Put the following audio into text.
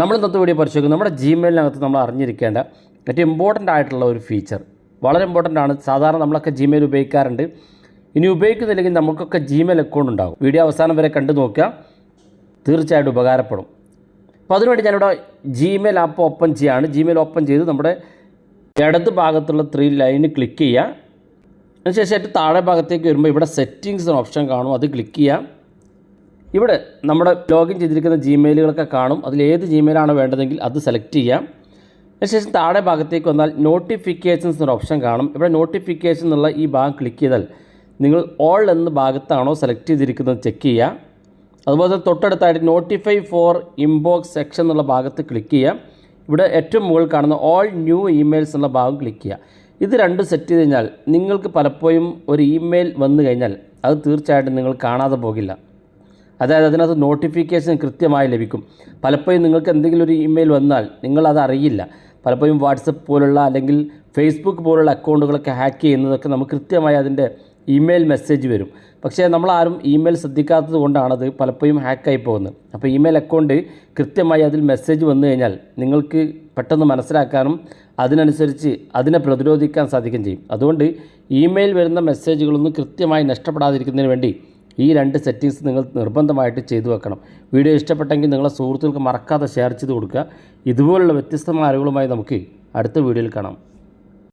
നമ്മൾ ഇന്നത്തെ വീഡിയോ പരിശോധിക്കും നമ്മുടെ ജിമെയിലിനകത്ത് നമ്മൾ അറിഞ്ഞിരിക്കേണ്ട ഏറ്റവും ഇമ്പോർട്ടന്റ് ആയിട്ടുള്ള ഒരു ഫീച്ചർ വളരെ ഇമ്പോർട്ടന്റ് ആണ്. സാധാരണ നമ്മളൊക്കെ ജിമെയിൽ ഉപയോഗിക്കാറുണ്ട്. ഇനി ഉപയോഗിക്കുന്നില്ലെങ്കിൽ നമുക്കൊക്കെ ജിമെയിൽ അക്കൗണ്ട് ഉണ്ടാകും. വീഡിയോ അവസാനം വരെ കണ്ടു നോക്കുക. തീർച്ചയായിട്ടും ഉപകാരപ്പെടും. അപ്പോൾ അതിനുവേണ്ടി ഞാനിവിടെ ജിമെയിൽ ആപ്പ് ഓപ്പൺ ചെയ്യുകയാണ് ജിമെയിൽ ഓപ്പൺ ചെയ്ത് നമ്മുടെ ഇടത് ഭാഗത്തുള്ള ത്രീ ലൈന് ക്ലിക്ക് ചെയ്യുക. അതിനുശേഷം ഏറ്റവും താഴെ ഭാഗത്തേക്ക് വരുമ്പോൾ ഇവിടെ സെറ്റിങ്സ് ഓപ്ഷൻ കാണും. അത് ക്ലിക്ക് ചെയ്യാം ഇവിടെ നമ്മുടെ ലോഗിൻ ചെയ്തിരിക്കുന്ന ജിമെയിലുകളൊക്കെ കാണും. അതിൽ ഏത് ജിമെയിലാണ് വേണ്ടതെങ്കിൽ അത് സെലക്ട് ചെയ്യാം. അതിനുശേഷം താഴെ ഭാഗത്തേക്ക് വന്നാൽ നോട്ടിഫിക്കേഷൻസ് എന്നൊരു ഓപ്ഷൻ കാണും. ഇവിടെ നോട്ടിഫിക്കേഷൻ എന്നുള്ള ഈ ഭാഗം ക്ലിക്ക് ചെയ്താൽ നിങ്ങൾ ഓൾ എന്ന ഭാഗത്താണോ സെലക്ട് ചെയ്തിരിക്കുന്നത് ചെക്ക് ചെയ്യുക അതുപോലെ തന്നെ തൊട്ടടുത്തായിട്ട് നോട്ടിഫൈ ഫോർ ഇംബോക്സ് സെക്ഷൻ എന്നുള്ള ഭാഗത്ത് ക്ലിക്ക് ചെയ്യാം. ഇവിടെ ഏറ്റവും മുകളിൽ കാണുന്ന ഓൾ ന്യൂ ഇമെയിൽസ് എന്നുള്ള ഭാഗം ക്ലിക്ക് ചെയ്യുക ഇത് രണ്ടും സെറ്റ് ചെയ്ത് കഴിഞ്ഞാൽ നിങ്ങൾക്ക് പലപ്പോഴും ഒരു ഇമെയിൽ വന്നു കഴിഞ്ഞാൽ അത് തീർച്ചയായിട്ടും നിങ്ങൾ കാണാതെ പോകില്ല. അതായത് അതിനകത്ത് നോട്ടിഫിക്കേഷൻ കൃത്യമായി ലഭിക്കും. പലപ്പോഴും നിങ്ങൾക്ക് എന്തെങ്കിലും ഒരു ഇമെയിൽ വന്നാൽ നിങ്ങളത് അറിയില്ല. പലപ്പോഴും വാട്സപ്പ് പോലുള്ള അല്ലെങ്കിൽ ഫേസ്ബുക്ക് പോലുള്ള അക്കൗണ്ടുകളൊക്കെ ഹാക്ക് ചെയ്യുന്നതൊക്കെ നമുക്ക് കൃത്യമായി അതിന്റെ ഇമെയിൽ മെസ്സേജ് വരും. പക്ഷേ നമ്മളാരും ഇമെയിൽ ശ്രദ്ധിക്കാത്തത് കൊണ്ടാണത് പലപ്പോഴും ഹാക്കായി പോകുന്നത്. അപ്പോൾ ഇമെയിൽ അക്കൗണ്ട് കൃത്യമായി അതിൽ മെസ്സേജ് വന്നു കഴിഞ്ഞാൽ നിങ്ങൾക്ക് പെട്ടെന്ന് മനസ്സിലാക്കാനും അതിനനുസരിച്ച് അതിനെ പ്രതിരോധിക്കാൻ സാധിക്കുകയും ചെയ്യും. അതുകൊണ്ട് ഇമെയിൽ വരുന്ന മെസ്സേജുകളൊന്നും കൃത്യമായി നഷ്ടപ്പെടാതിരിക്കുന്നതിന് വേണ്ടി ഈ രണ്ട് സെറ്റിങ്സ് നിങ്ങൾ നിർബന്ധമായിട്ട് ചെയ്തു വെക്കണം. വീഡിയോ ഇഷ്ടപ്പെട്ടെങ്കിൽ നിങ്ങളെ സുഹൃത്തുക്കൾക്ക് മറക്കാതെ ഷെയർ ചെയ്ത് കൊടുക്കുക. ഇതുപോലുള്ള വ്യത്യസ്തമായ അറിവുകളുമായി നമുക്ക് അടുത്ത വീഡിയോയിൽ കാണാം.